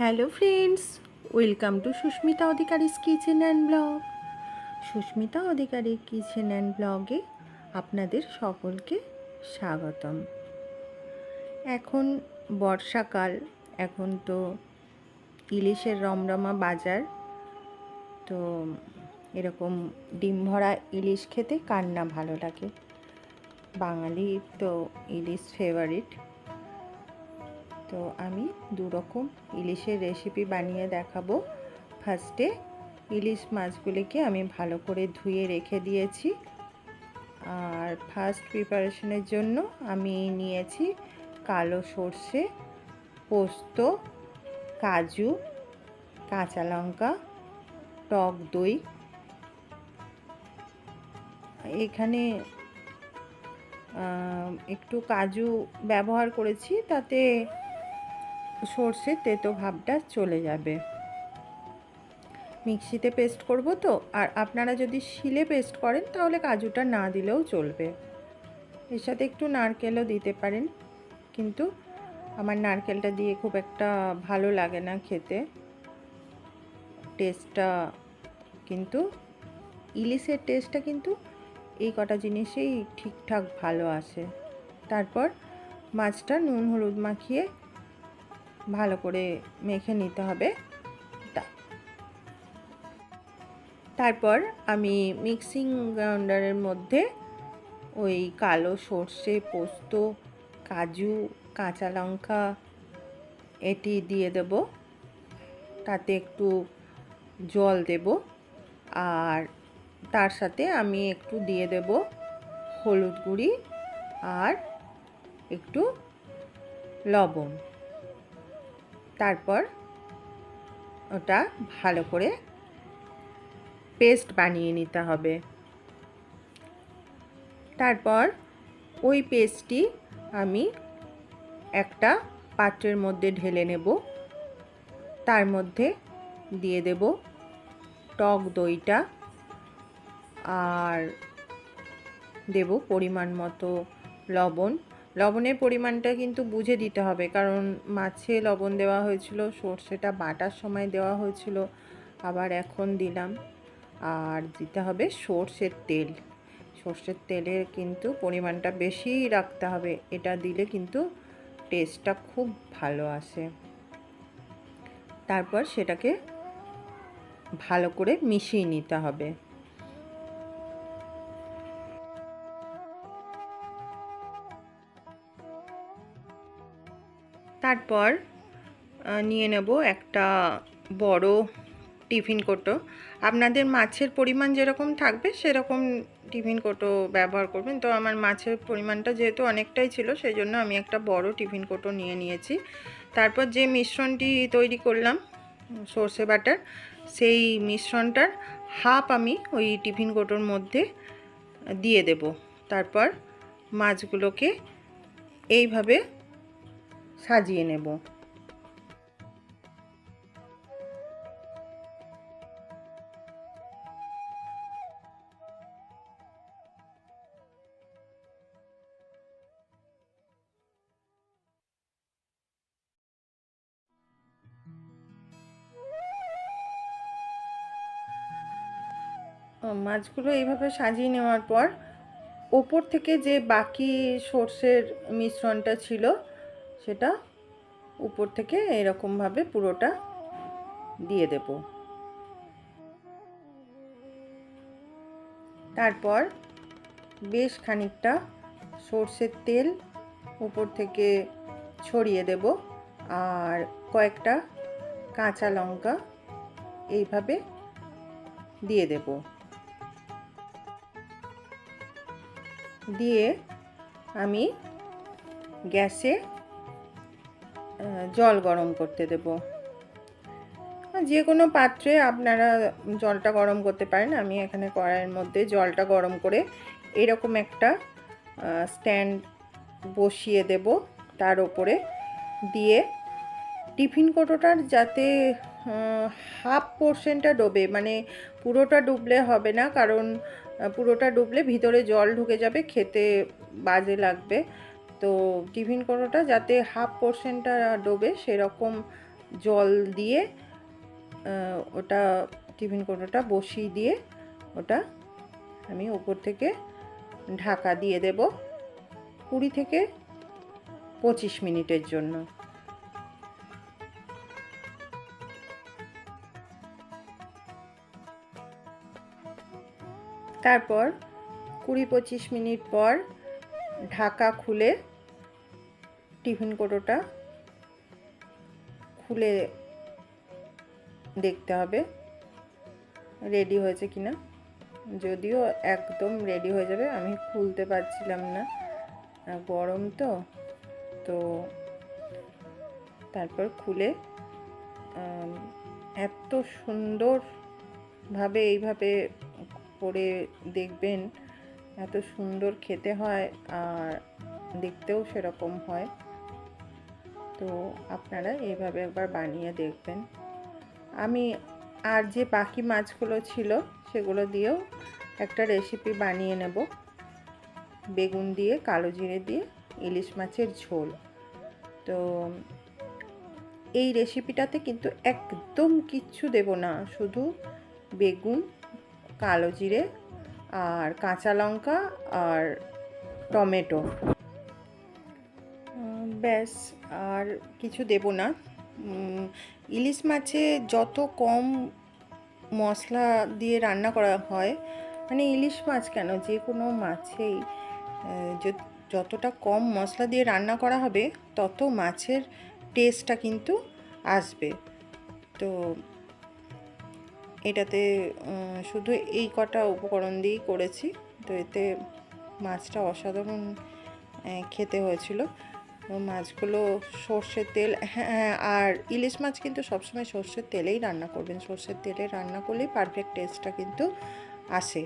Hello friends, welcome to Susmita Adhikari's kitchen and blog. Susmita Adhikari kitchen and ব্লগে আপনাদের সকলকে স্বাগতম। এখন বর্ষাকাল, এখন তো ইলিশের রমরমা বাজার, তো এরকম ডিম ভরা ইলিশ খেতে কার না ভালো লাগে? বাঙালি তো ইলিশ ফেভারিট তো আমি দু রকম ইলিশের রেসিপি বানিয়ে দেখাবো। ফার্স্টে ইলিশ মাছগুলিকে আমি ভালো করে ধুয়ে রেখে দিয়েছি। আর ফার্স্ট প্রিপারেশনের জন্য আমি নিয়েছি কালো সর্ষে, পোস্ত, কাজু, কাঁচা লঙ্কা, টক দই। এখানে একটু কাজু ব্যবহার করেছি, তাতে সর্ষের তেতো ভাবটা চলে যাবে। মিক্সিতে পেস্ট করব তো, আর আপনারা যদি শিলে পেস্ট করেন তাহলে কাজুটা না দিলেও চলবে। এর সাথে একটু নারকেলও দিতে পারেন, কিন্তু আমার নারকেলটা দিয়ে খুব একটা ভালো লাগে না খেতে। টেস্টটা কিন্তু, ইলিশের টেস্টটা কিন্তু এই কটা জিনিসেই ঠিকঠাক ভালো আসে। তারপর মাছটা নুন হলুদ মাখিয়ে ভালো করে মেখে নিতে হবে। তারপর আমি মিক্সিং গ্রাউন্ডারের মধ্যে ওই কালো সর্ষে, পোস্ত, কাজু, কাঁচা লঙ্কা, এটি দিয়ে দেব। তাতে একটু জল দেব। আর তার সাথে আমি একটু দিয়ে দেব হলুদ গুঁড়ি আর একটু লবণ। তারপর ওটা ভালো করে পেস্ট বানিয়ে নিতে হবে। তারপর ওই পেস্টটি আমি একটা পাত্রের মধ্যে ঢেলে নেব। তার মধ্যে দিয়ে দেব টক দইটা আর দেব পরিমাণ মতো লবণ লবণের পরিমাণটা কিন্তু বুঝে দিতে হবে। কারণ মাছে লবণ দেওয়া হয়েছিল, সর্ষেটা বাটার সময় দেওয়া হয়েছিল, আবার এখন দিলাম। আর দিতে হবে সর্ষের তেল। সর্ষের তেলের কিন্তু পরিমাণটা বেশি রাখতে হবে। এটা দিলে কিন্তু টেস্টটা খুব ভালো আসে। তারপর সেটাকে ভালো করে মিশিয়ে নিতে হবে। তারপর নিয়ে নেব একটা বড় টিফিন কোটো। আপনাদের মাছের পরিমাণ যেরকম থাকবে, সেরকম টিফিন কোটো ব্যবহার করবেন। তো আমার মাছের পরিমাণটা যেহেতু অনেকটাই ছিল সেই জন্য আমি একটা বড় টিফিন কোটো নিয়ে নিয়েছি। তারপর যে মিশ্রণটি তৈরি করলাম, সর্ষে বাটার, সেই মিশ্রণটার হাফ আমি ওই টিফিন কোটোর মধ্যে দিয়ে দেব। তারপর মাছগুলোকে এইভাবে সাজিয়ে নেব। মাছগুলো এইভাবে সাজিয়ে নেওয়ার পর ওপর থেকে যে বাকি সর্ষের মিশ্রণটা ছিল সেটা উপর থেকে এরকমভাবে পুরোটা দিয়ে দেব। তারপর বেশ খানিকটা সর্ষের তেল উপর থেকে ছড়িয়ে দেব আর কয়েকটা কাঁচা লঙ্কা এইভাবে দিয়ে দেব। দিয়ে আমি গ্যাসে জল গরম করতে দেব। যে কোনো পাত্রে আপনারা জলটা গরম করতে পারেন। আমি এখানে কড়াইয়ের মধ্যে জলটা গরম করে এরকম একটা স্ট্যান্ড বসিয়ে দেব। তার ওপরে দিয়ে টিফিন কোটোটার যাতে হাফ পোর্শনটা ডোবে। মানে পুরোটা ডুবলে হবে না, কারণ পুরোটা ডুবলে ভিতরে জল ঢুকে যাবে, খেতে বাজে লাগবে। তো টিফিন কোটোটা যাতে হাফ পোর্শনটা ডোবে সেরকম জল দিয়ে ওটা টিফিন কৌটোটা বসিয়ে দিয়ে ওটা আমি ওপর থেকে ঢাকা দিয়ে দেব কুড়ি থেকে পঁচিশ মিনিটের জন্য। তারপর কুড়ি পঁচিশ মিনিট পর ঢাকা খুলে টিফিন কোটোটা খুলে দেখতে হবে রেডি হয়েছে কিনা। যদিও একদম রেডি হয়ে যাবে, আমি খুলতে পারছিলাম না। গরম তো তো তারপর খুলে এত সুন্দরভাবে এইভাবে করে দেখবেন। এত সুন্দর খেতে হয় আর দেখতেও সেরকম হয়। তো আপনারা এইভাবে একবার বানিয়ে দেখবেন। আমি আর যে বাকি মাছগুলো ছিল সেগুলো দিয়েও একটা রেসিপি বানিয়ে নেব। বেগুন দিয়ে, কালো জিরে দিয়ে, ইলিশ মাছের ঝোল। তো এই রেসিপিটাতে কিন্তু একদম কিচ্ছু দেব না। শুধু বেগুন, কালো জিরে আর কাঁচা লঙ্কা আর টমেটো। ব্যাস, আর কিছু দেব না। ইলিশ মাছে যত কম মশলা দিয়ে রান্না করা হয় মানে ইলিশ মাছ কেন? যে কোনো মাছেই যতটা কম মশলা দিয়ে রান্না করা হবে, তত মাছের টেস্টটা কিন্তু আসবে। তো এটাতে শুধু এই কটা উপকরণ দিয়েই করেছি। তো এতে মাছটা অসাধারণ খেতে হয়েছিল। মাছগুলো সর্ষের তেল হ্যাঁ আর ইলিশ মাছ কিন্তু সবসময় সর্ষের তেলেই রান্না করবেন। সর্ষের তেলে রান্না করলেই পারফেক্ট টেস্টটা কিন্তু আসে।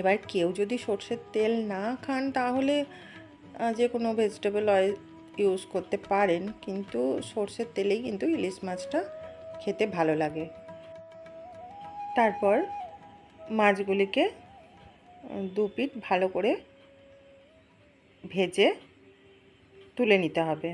এবার কেউ যদি সর্ষের তেল না খান, তাহলে যে কোনো ভেজিটেবল অয়েল ইউজ করতে পারেন। কিন্তু সর্ষের তেলেই কিন্তু ইলিশ মাছটা খেতে ভালো লাগে। তারপর মাছগুলিকে দু পিঠ ভালো করে ভেজে তুলে নিতে হবে।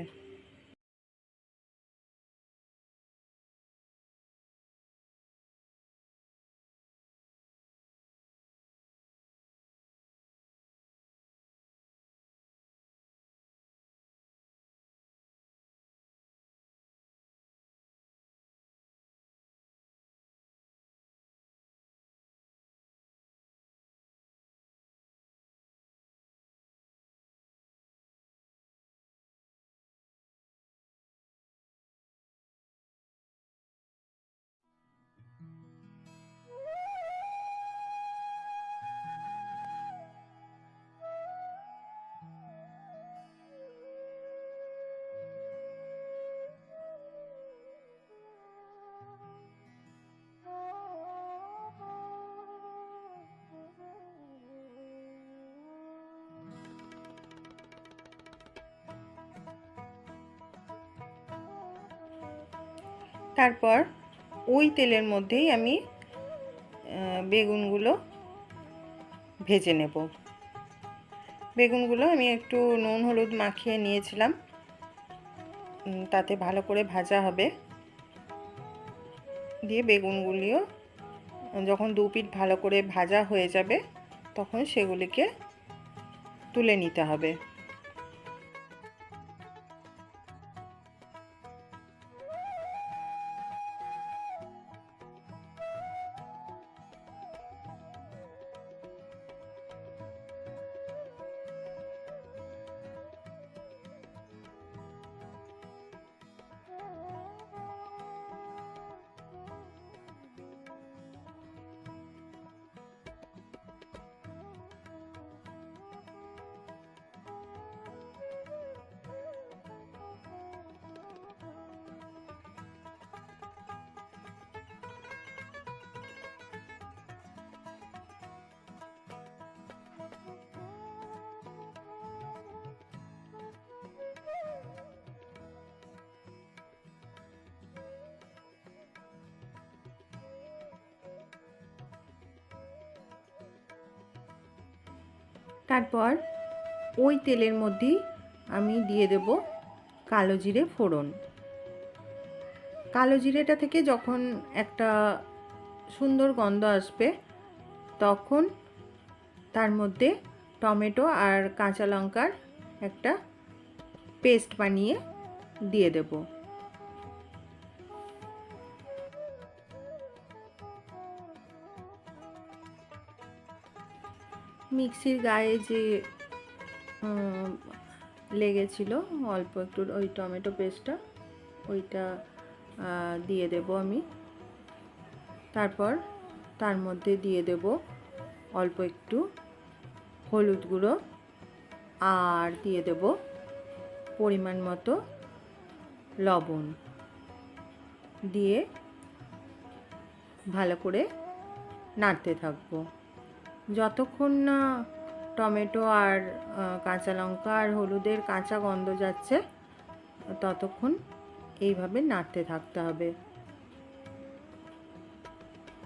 তারপর ওই তেলের মধ্যেই আমি বেগুনগুলো ভেজে নেব। বেগুনগুলো আমি একটু নুন, হলুদ মাখিয়ে নিয়েছিলাম। তাতে ভালো করে ভাজা হবে। দিয়ে বেগুনগুলিও যখন দু পিঠ ভালো করে ভাজা হয়ে যাবে, তখন সেগুলিকে তুলে নিতে হবে। তারপর ওই তেলের মধ্যেই আমি দিয়ে দেব কালো জিরে ফোড়ন। কালো জিরেটা থেকে যখন একটা সুন্দর গন্ধ আসবে, তখন তার মধ্যে টমেটো আর কাঁচা লঙ্কার একটা পেস্ট বানিয়ে দিয়ে দেব। মিক্সির গায়ে যে লেগেছিল, অল্প একটু ওই টমেটো পেস্টটা, ওইটা দিয়ে দেব আমি। তারপর তার মধ্যে দিয়ে দেব অল্প একটু হলুদ গুঁড়ো আর দিয়ে দেব পরিমাণ মতো লবণ। দিয়ে ভালো করে নাড়তে থাকব। যতক্ষণ না টমেটো আর কাঁচা লঙ্কা আর হলুদের কাঁচা গন্ধ যাচ্ছে, ততক্ষণ এইভাবে নাড়তে থাকতে হবে।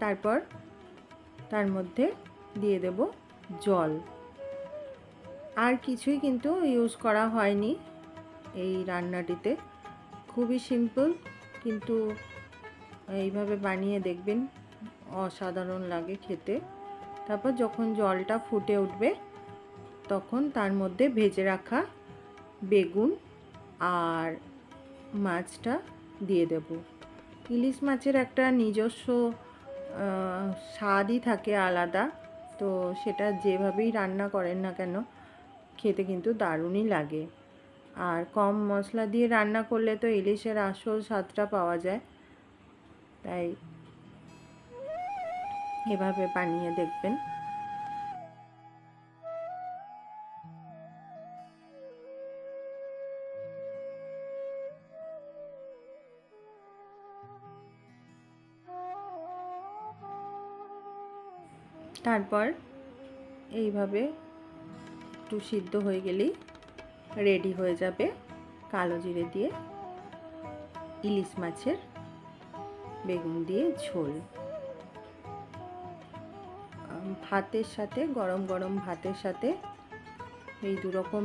তারপর তার মধ্যে দিয়ে দেব জল। আর কিছুই কিন্তু ইউজ করা হয়নি এই রান্নাটিতে। খুবই সিম্পল কিন্তু এইভাবে বানিয়ে দেখবেন অসাধারণ লাগে খেতে। তারপর যখন জলটা ফুটে উঠবে, তখন তার মধ্যে ভেজে রাখা বেগুন আর মাছটা দিয়ে দেব। ইলিশ মাছের একটা নিজস্ব স্বাদই থাকে আলাদা, তো সেটা যেভাবেই রান্না করেন না কেন, খেতে কিন্তু দারুণই লাগে। আর কম মশলা দিয়ে রান্না করলে তো ইলিশের আসল স্বাদটা পাওয়া যায়। তাই এভাবে বানিয়ে দেখবেন। তারপর এইভাবে একটু সিদ্ধ হয়ে গেলেই রেডি হয়ে যাবে কালো জিরে দিয়ে, ইলিশ মাছের বেগুন দিয়ে ঝোল। ভাতের সাথে, গরম গরম ভাতের সাথে। এই দুরকম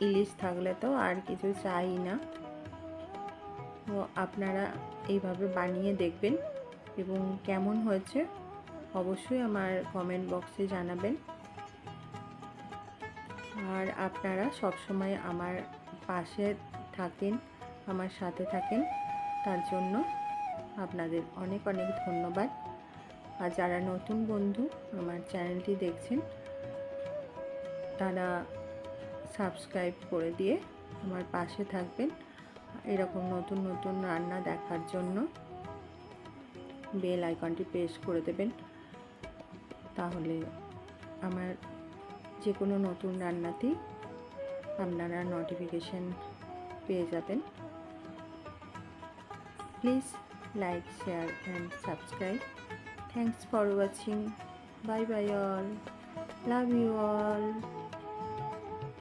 ইলিশ থাকলে তো আর কিছু চাই না। তো আপনারা এইভাবে বানিয়ে দেখবেন এবং কেমন হয়েছে অবশ্যই আমার কমেন্ট বক্সে জানাবেন। আর আপনারা সবসময় আমার পাশে থাকেন, আমার সাথে থাকেন, তার জন্য আপনাদের অনেক অনেক ধন্যবাদ। আর যারা নতুন বন্ধু আমার চ্যানেলটি দেখছেন, তারা সাবস্ক্রাইব করে দিয়ে আমার পাশে থাকবেন এরকম নতুন নতুন রান্না দেখার জন্য। বেল আইকনটি প্রেস করে দেবেন। তাহলে আমার যে কোনো নতুন রান্নাতেই আপনারা নোটিফিকেশন পেয়ে যাবেন। Please like share and subscribe thanks for watching bye bye all love you all